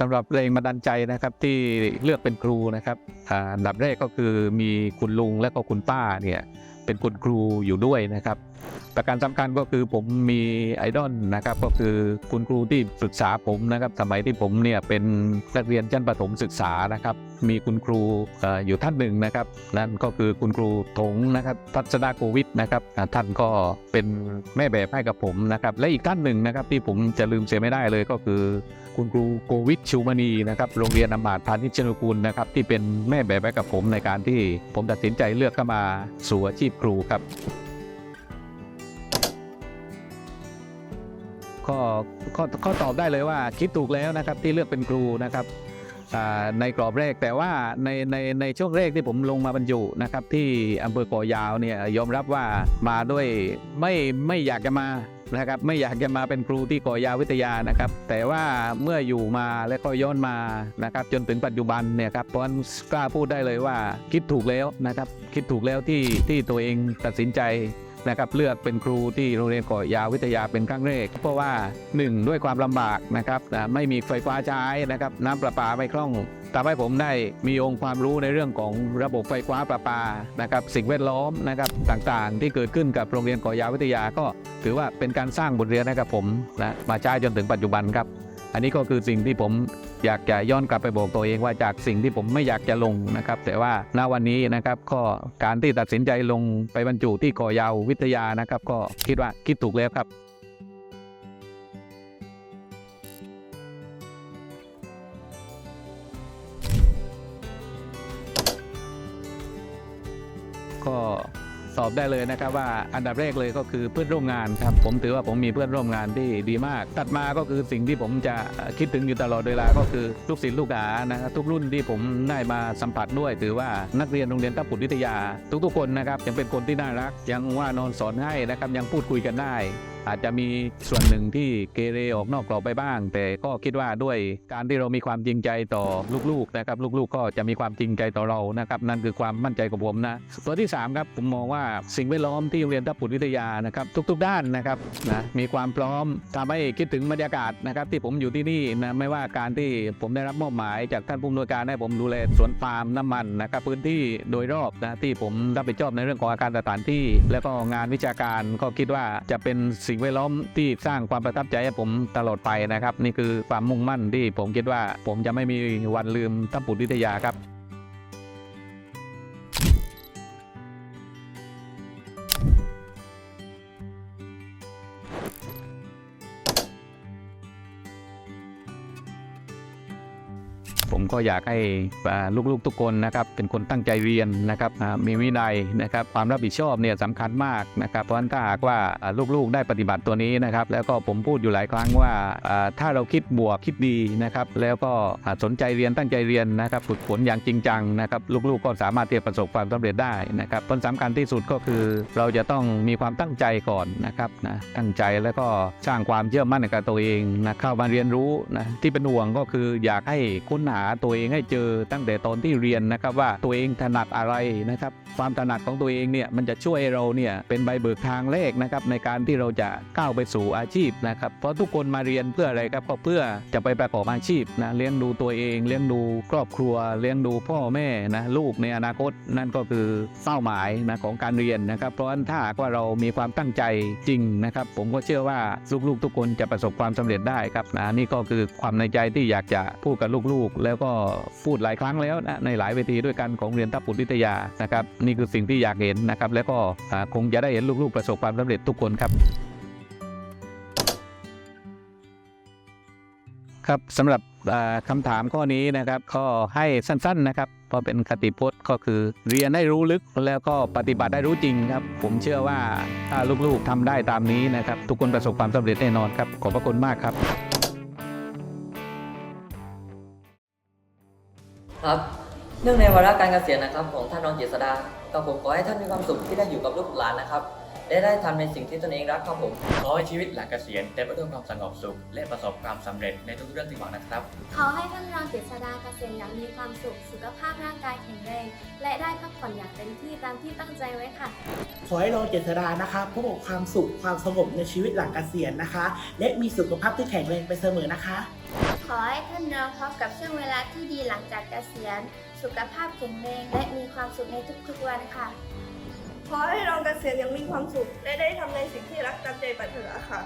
สำหรับแรงบันดาลใจนะครับที่เลือกเป็นครูนะครับอันดับแรกก็คือมีคุณลุงและก็คุณป้าเนี่ย เป็นคุณครูอยู่ด้วยนะครับ ประการสำคัญก็คือผมมีไอดอลนะครับก็คือคุณครูที่ปรึกษาผมนะครับสมัยที่ผมเนี่ยเป็นนักเรียนชั้นประถมศึกษานะครับ มีคุณครูออยู่ท่านหนึ่งนะครับนั่นก็คือคุณครูถงนะครับทัศดาโควิดนะครับท่านก็เป็นแม่แบบให้กับผมนะครับและอีกท่านหนึ่งนะครับที่ผมจะลืมเสียไม่ได้เลยก็คือคุณครูโควิดชูมณีนะครับโรงเรียนอำมาตย์พาณิชย์ชนกุลนะครับที่เป็นแม่แบบให้กับผมในการที่ผมตัดสินใจเลือกเข้ามาสู่อาชีพครูครับ ก็ก็ตอบได้เลยว่าคิดถูกแล้วนะครับที่เลือกเป็นครูนะครับ ในกรอบแรกแต่ว่าในในในช่วงแรกที่ผมลงมาบรรจุนะครับ ที่อำเภอก่อยาวเนี่ยยอมรับว่ามาด้วยไม่ไม่อยากจะมานะครับไม่อยากจะมาเป็นครูที่ก่อยาววิทยานะครับ แต่ว่าเมื่ออยู่มาและก็ย้อนมานะครับ จนถึงปัจจุบันเนี่ยครับเพราะฉะนั้นกล้าพูดได้เลยว่าคิดถูกแล้วนะครับ คิดถูกแล้วที่ที่ตัวเองตัดสินใจ นะครับเลือกเป็นครูที่โรงเรียนก่อยาววิทยาเป็นครั้งแรกเพราะว่า 1 ด้วยความลำบากนะครับไม่มีไฟฟ้าใช้นะครับน้ำประปาไม่คล่องทำให้ผมได้มีองค์ความรู้ในเรื่องของระบบไฟฟ้าประปานะครับสิ่งแวดล้อมนะครับต่างๆ ที่เกิดขึ้นกับโรงเรียนก่อยาววิทยาก็ ถือว่าเป็นการสร้างบทเรียนให้กับผมนะมาใช้จนถึงปัจจุบันครับ อันนี้ก็คือสิ่งที่ผมอยากจะย้อนกลับไปบอกตัวเองว่าจากสิ่งที่ผมไม่อยากจะลงนะครับ แต่ว่าณวันนี้นะครับก็การที่ตัดสินใจลงไปบรรจุที่ก่อยาววิทยานะครับ ก็คิดว่าคิดถูกแล้วครับก็ ตอบได้เลยนะครับว่าอันดับแรกเลยก็คือเพื่อนร่วมงานครับผมถือว่าผมมีเพื่อนร่วมงานที่ดีมาก ตัดมาก็คือสิ่งที่ผมจะคิดถึงอยู่ตลอดเวลาก็คือลูกศิษย์ลูกหานะครับทุกรุ่นที่ผมได้มาสัมผัสด้วย ถือว่านักเรียนโรงเรียนทัพปุตวิทยา ทุกๆคนนะครับยังเป็นคนที่น่ารักยังว่านอนสอนให้นะครับยังพูดคุยกันได้ อาจจะมีส่วนหนึ่งที่เกเรออกนอกกรอบไปบ้าง แต่ก็คิดว่าด้วยการที่เรามีความจริงใจต่อลูกๆนะครับลูกๆ ก็จะมีความจริงใจต่อเรานะครับนั่นคือความมั่นใจของผมนะตัวที่สามครับผมมองว่าสิ่งแวดล้อมที่โรงเรียนทัพปุตวิทยานะครับทุก ๆ ด้านนะครับนะมีความพร้อมทำให้คิดถึงบรรยากาศนะครับที่ผมอยู่ที่นี่นะไม่ว่าการที่ผมได้รับมอบหมายจากท่านผู้อำนวยการให้ผมดูแลสวนปาล์มน้ำมันนะครับพื้นที่โดยรอบนะที่ผมรับผิดชอบในเรื่องของอาคารสถานที่ แล้วก็งานวิชาการก็คิดว่าจะเป็นสิ่งแวดล้อมที่สร้างความประทับใจให้ผมตลอดไปนะครับ นี่คือความมุ่งมั่นที่ผมคิดว่าผมจะไม่มีวันลืมทัพปุตวิทยาครับ ผมก็อยากให้ลูกๆทุกคนนะครับเป็นคนตั้งใจเรียนนะครับมีวินัยนะครับความรับผิดชอบเนี่ยสำคัญมากนะครับเพราะฉะนั้นถ้าหากว่าลูกๆได้ปฏิบัติตัวนี้นะครับแล้วก็ผมพูดอยู่หลายครั้งว่าถ้าเราคิดบวกคิดดีนะครับแล้วก็สนใจเรียนตั้งใจเรียนนะครับฝึกฝนอย่างจริงจังนะครับลูกๆก็สามารถที่จะประสบความสำเร็จได้นะครับผลสำคัญที่สุดก็คือ เราจะต้องมีความตั้งใจก่อนนะครับนะตั้งใจแล้วก็สร้างความเชื่อมั่นในตัวเองนะเข้ามาเรียนรู้นะที่เป็นห่วงก็คืออยากให้ค้นหาตัวเองให้เจอตั้งแต่ตอนที่เรียนนะครับว่าตัวเองถนัดอะไรนะครับความถนัดของตัวเองเนี่ยมันจะช่วยเราเนี่ยเป็นใบเบิกทางแรกนะครับในการที่เราจะก้าวไปสู่อาชีพนะครับเพราะทุกคนมาเรียนเพื่ออะไรครับก็เพื่อจะไปประกอบอาชีพนะเลี้ยงดูตัวเองเลี้ยงดูครอบครัว เลี้ยงดูพ่อแม่นะลูกในอนาคตนั่นก็คือเป้าหมายนะของการเรียนนะครับ เพราะฉะนั้นถ้ากว่าเรามีความตั้งใจจริงนะครับ ผมก็เชื่อว่าลูกๆ ทุกคนจะประสบความสำเร็จได้ครับนะนี่ก็คือความในใจที่อยากจะพูดกับลูกๆแล้วก็พูดหลายครั้งแล้วนะในหลายเวทีด้วยกันของเรียนทัพปุตวิทยานะครับนี่คือสิ่งที่อยากเห็นนะครับแล้วก็คงจะได้เห็นลูกๆประสบความสำเร็จทุกคนครับครับสำหรับอ่าคำถามข้อนี้นะครับก็ให้สั้นๆนะครับเพราะเป็นคติพจน์ก็คือเรียนให้รู้ลึกแล้วก็ปฏิบัติได้รู้จริงครับ ผมเชื่อว่าถ้าลูกๆทำได้ตามนี้นะครับ ทุกคนประสบความสำเร็จแน่นอนครับ ขอบพระคุณมากครับ ครับเนื่องในวาระการเกษียณนะครับของท่านรองเจษดาก็ผมขอให้ท่านมีความสุขที่ได้อยู่กับลูกหลานนะครับและได้ทำในสิ่งที่ตนเองรักครับผมขอให้ชีวิตหลังเกษียณเต็มไปด้วยความสงบสุข และประสบความสำเร็จในทุกเรื่องที่หวังนะครับ ขอให้ท่านรองเจษดาเกษมอย่างมีความสุข สุขภาพร่างกายแข็งแรง และได้พักผ่อนอย่างเต็มที่ตามที่ตั้งใจไว้ค่ะ ขอให้รองเจษดานะคะพบกับความสุขความสงบในชีวิตหลังเกษียณนะคะ และมีสุขภาพที่แข็งแรงไปเสมอนะคะ ขอให้ท่านรอนพบกับช่วงเวลาที่ดีหลังจากเกษียณ สุขภาพแข็งแรงและมีความสุขในทุกๆวันค่ะ ขอให้รองเกษียณอยังมีความสุข และได้ทำในสิ่งที่รักตามใจปรารถนาค่ะ